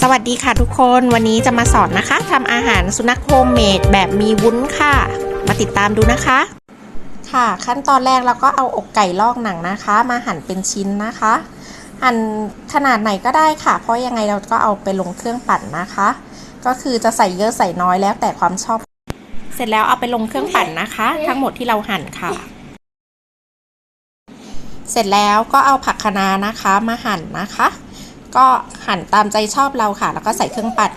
สวัสดีค่ะทุกคนวันนี้จะมาสอนนะคะทำอาหารสุนัขโฮมเมดแบบมีวุ้นค่ะ มาติดตามดูนะคะ ค่ะ ขั้นตอนแรกเราก็เอาอกไก่ลอกหนังนะคะ มาหั่นเป็นชิ้นนะคะ หั่นขนาดไหนก็ได้ค่ะ เพราะยังไงเราก็เอาไปลงเครื่องปั่นนะคะ ก็คือจะใส่เยอะใส่น้อยแล้วแต่ความชอบ เสร็จแล้วเอาไปลงเครื่องปั่นนะคะ ทั้งหมดที่เราหั่นค่ะ เสร็จแล้วก็เอาผักคะน้านะคะมาหั่นนะคะ ก็หั่นตามใจชอบเราค่ะ แล้วก็ใส่เครื่องปั่น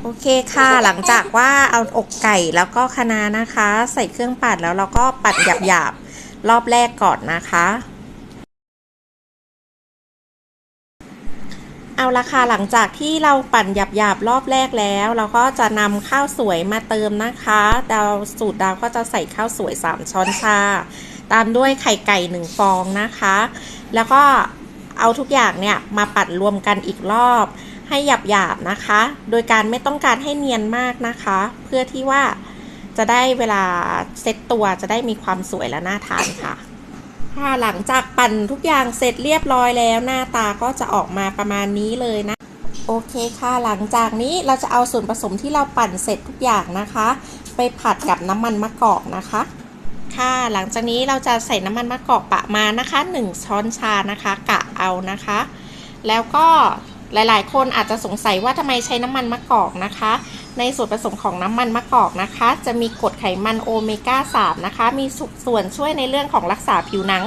โอเคค่ะ หลังจากว่าเอาอกไก่แล้วก็คะน้านะคะ ใส่เครื่องปั่นแล้วเราก็ปั่นหยาบๆรอบแรกก่อนนะคะเอาละค่ะหลังจากที่เราปั่นหยาบๆรอบแรกแล้ว เราก็จะนำข้าวสวยมาเติมนะคะ ดาวสูตรดาวก็จะใส่ข้าวสวย 3 ช้อนชา ตามด้วยไข่ไก่ 1 ฟองนะคะ แล้วก็ เอาทุกอย่างเนี่ยมาปั่นรวมกันอีกรอบ ให้หยาบๆนะคะ โดยการไม่ต้องการให้เนียนมากนะคะ เพื่อที่ว่าจะได้เวลาเซตตัวจะได้มีความสวยและน่าทานค่ะค่ะหลังจากปั่นทุกอย่างเสร็จเรียบร้อยแล้วหน้าตาก็จะออกมาประมาณนี้เลยนะ โอเคค่ะหลังจากนี้เราจะเอาส่วนผสมที่เราปั่นเสร็จทุกอย่างนะคะ ไปผัดกับน้ำมันมะกอกนะคะ ค่ะ หลังจากนี้เราจะใส่น้ำมันมะกอกประมาณนะคะ 1 ช้อนชานะคะกะเอานะคะ แล้วก็หลายๆ คนอาจจะสงสัยว่าทำไมใช้น้ำมันมะกอกนะคะ ในส่วนผสมของน้ำมันมะกอกนะคะ จะมีกรดไขมันโอเมก้า 3 นะคะ มีส่วนช่วยในเรื่องของรักษาผิวหนัง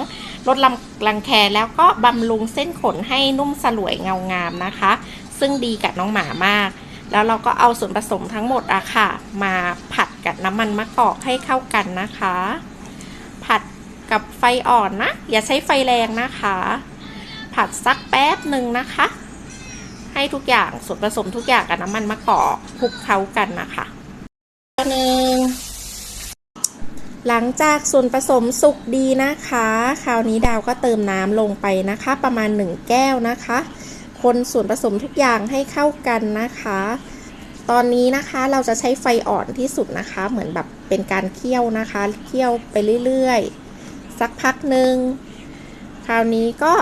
ลดลำรังแคแล้วก็บำรุงเส้นขนให้นุ่มสลวยเงางามนะคะ ซึ่งดีกับน้องหมามาก แล้วเราก็เอาส่วนผสมทั้งหมดอะค่ะ มาผัดกับน้ำมันมะกอกให้เข้ากันนะคะ กับไฟอ่อนนะ อย่าใช้ไฟแรงนะคะ ผัดสักแป๊บหนึ่งนะคะ ให้ทุกอย่างส่วนผสมทุกอย่างกับน้ำมันมะกอกคลุกเคล้ากันนะคะหนึ่งหลังจากส่วนผสมสุกดีนะคะ คราวนี้ดาวก็เติมน้ำลงไปนะคะ ประมาณ 1 แก้วนะคะ คนส่วนผสมทุกอย่างให้เข้ากันนะคะ ตอนนี้นะคะเราจะใช้ไฟอ่อนที่สุดนะคะ เหมือนแบบเป็นการเคี่ยวนะคะ เคี่ยวไปเรื่อยๆ สักพักหนึ่งคราวนี้ก็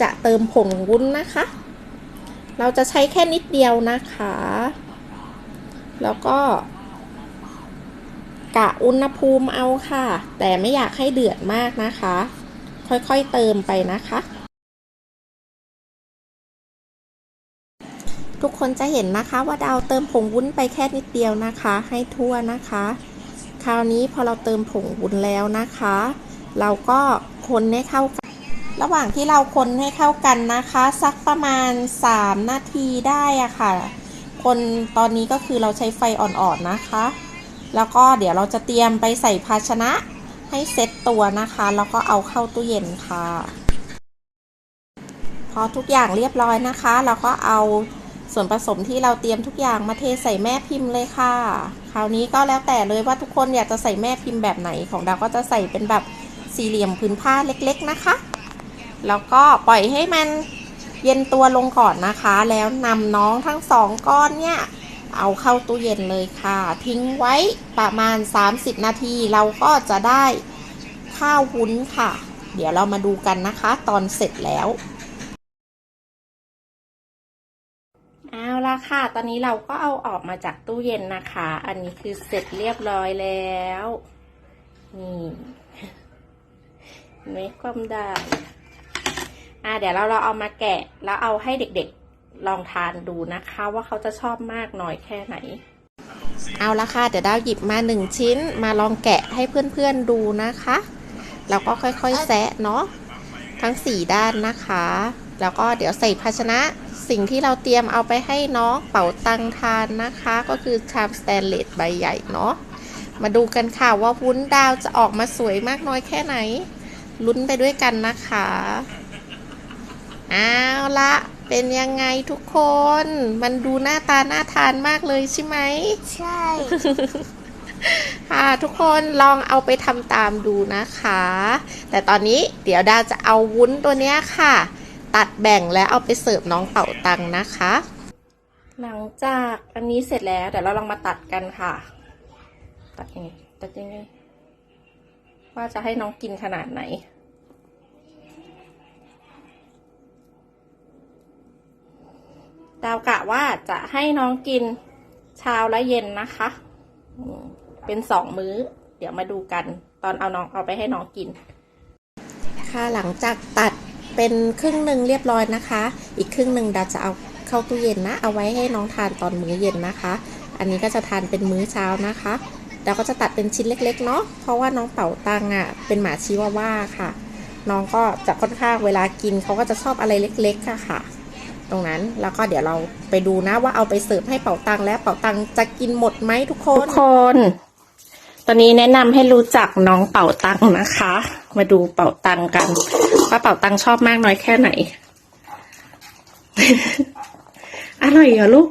จะเติมผงวุ้นนะคะ เราจะใช้แค่นิดเดียวนะคะ แล้วก็กะอุณหภูมิเอาค่ะ แต่ไม่อยากให้เดือดมากนะคะ ค่อยๆเติมไปนะคะ ทุกคนจะเห็นนะคะว่าดาวเติมผงวุ้นไปแค่นิดเดียวนะคะ ให้ทั่วนะคะ คราวนี้พอเราเติมผงวุ้นแล้วนะคะ เราก็คนให้เข้ากัน ระหว่างที่เราคนให้เข้ากันนะคะ สักประมาณ 3 นาทีได้อะค่ะ คนตอนนี้ก็คือเราใช้ไฟอ่อนๆนะคะ แล้วก็เดี๋ยวเราจะเตรียมไปใส่ภาชนะให้เซ็ตตัวนะคะ แล้วก็เอาเข้าตู้เย็นค่ะ พอทุกอย่างเรียบร้อยนะคะ เราก็เอาส่วนผสมที่เราเตรียมทุกอย่างมาเทใส่แม่พิมพ์เลยค่ะ คราวนี้ก็แล้วแต่เลยว่าทุกคนอยากจะใส่แม่พิมพ์แบบไหนของดาก็จะใส่เป็นแบบ สี่เหลี่ยมพื้นผ้าเล็กๆนะคะ แล้วก็ปล่อยให้มันเย็นตัวลงก่อนนะคะ แล้วนำน้องทั้งสองก้อนเนี่ย เอาเข้าตู้เย็นเลยค่ะ ทิ้งไว้ประมาณ 30 นาที เราก็จะได้ข้าววุ้นค่ะ เดี๋ยวเรามาดูกันนะคะ ตอนเสร็จแล้วเอาละค่ะ ตอนนี้เราก็เอาออกมาจากตู้เย็นนะคะ อันนี้คือเสร็จเรียบร้อยแล้ว นี่ ไม่ความได้อ่าเดี๋ยวเราเราเอามาแกะแล้วเอาให้เด็กๆลองทานดูนะคะ ว่าเขาจะชอบมากน้อยแค่ไหน เอาละค่ะเดี๋ยวดาวหยิบมาหนึ่งชิ้นมาลองแกะให้เพื่อนๆดูนะคะแล้วก็ค่อยๆแซะเนาะทั้งสี่ด้านนะคะ แล้วก็เดี๋ยวใส่ภาชนะสิ่งที่เราเตรียมเอาไปให้น้องเป๋าตังทานนะคะ ก็คือชามสแตนเลสใบใหญ่เนาะมาดูกันค่ะว่าวุ้นดาวจะออกมาสวยมากน้อยแค่ไหน ลุ้นไปด้วยกันนะคะเอาละเป็นยังไงทุกคน มันดูหน้าตาน่าทานมากเลยใช่ไหม ใช่ ค่ะทุกคนลองเอาไปทำตามดูนะคะ แต่ตอนนี้เดี๋ยวดาวจะเอาวุ้นตัวเนี้ยค่ะ ตัดแบ่งแล้วเอาไปเสิร์ฟน้องเป่าตังนะคะ หลังจากอันนี้เสร็จแล้วเดี๋ยวเราลองมาตัดกันค่ะ ตัดยังไงตัดยังไง ว่าจะให้น้องกินขนาดไหน ดาวกะว่าจะให้น้องกินเช้าและเย็นนะคะ เป็นสองมื้อ เดี๋ยวมาดูกัน ตอนเอาน้องเอาไปให้น้องกินค่ะหลังจากตัดเป็นครึ่งหนึ่งเรียบร้อยนะคะ อีกครึ่งหนึ่งดาวจะเอาเข้าตู้เย็นนะ เอาไว้ให้น้องทานตอนมื้อเย็นนะคะ อันนี้ก็จะทานเป็นมื้อเช้านะคะ ดาก็จะตัดเป็นชิ้นเล็กๆเนาะเพราะว่าน้องเป่าตังอะเป็นหมาชิวาว่าค่ะ น้องก็จะค่อนข้างเวลากินเขาก็จะชอบอะไรเล็กๆค่ะค่ะ ตรงนั้นแล้วก็เดี๋ยวเราไปดูนะว่าเอาไปเสิร์ฟให้เป่าตังแล้วเป่าตังจะกินหมดไหมทุกคนทุกคน ตอนนี้แนะนำให้รู้จักน้องเป่าตังนะคะ มาดูเป่าตังกันว่าเป่าตังชอบมากน้อยแค่ไหน อร่อยเหรอลูก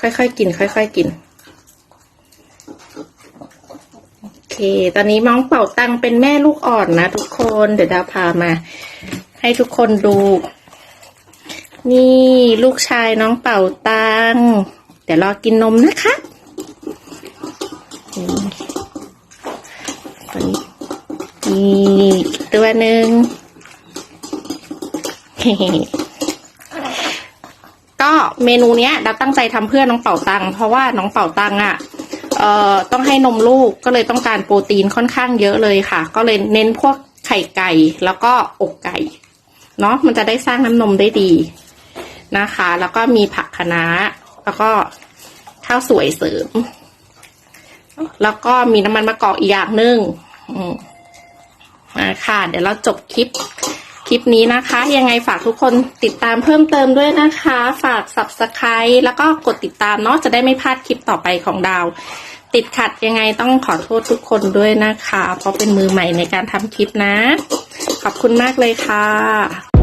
ค่อยๆกิน ค่อยๆกิน โอ เค ตอนนี้น้องเป่าตังเป็นแม่ลูกอ่อนนะทุกคน เดี๋ยวดาวพามา ให้ทุกคนดู นี่ลูกชายน้องเป่าตัง เดี๋ยวรอกินนมนะคะนี่ตัวนี้นี่อีกตัวหนึ่งก็เมนูเนี้ยเราตั้งใจทำเพื่อน้องเป่าตัง เพราะว่าน้องเป่าตังอะ เอ่อต้องให้นมลูกก็เลยต้องการโปรตีนค่อนข้างเยอะเลยค่ะ ก็เลยเน้นพวกไข่ไก่แล้วก็อกไก่เนาะมันจะได้สร้างน้ำนมได้ดีนะคะ แล้วก็มีผักคะน้าแล้วก็ข้าวสวยเสริม แล้วก็มีน้ำมันมะกอกอีกอย่างหนึ่งอืมอ่าค่ะ เดี๋ยวเราจบคลิป คลิปนี้นะคะ ยังไงฝากทุกคนติดตามเพิ่มเติมด้วยนะคะ ฝาก subscribe แล้วก็กดติดตามเนาะจะได้ไม่พลาดคลิปต่อไปของดาว ติดขัดยังไงต้องขอโทษทุกคนด้วยนะคะ เพราะเป็นมือใหม่ในการทำคลิปนะ ขอบคุณมากเลยค่ะ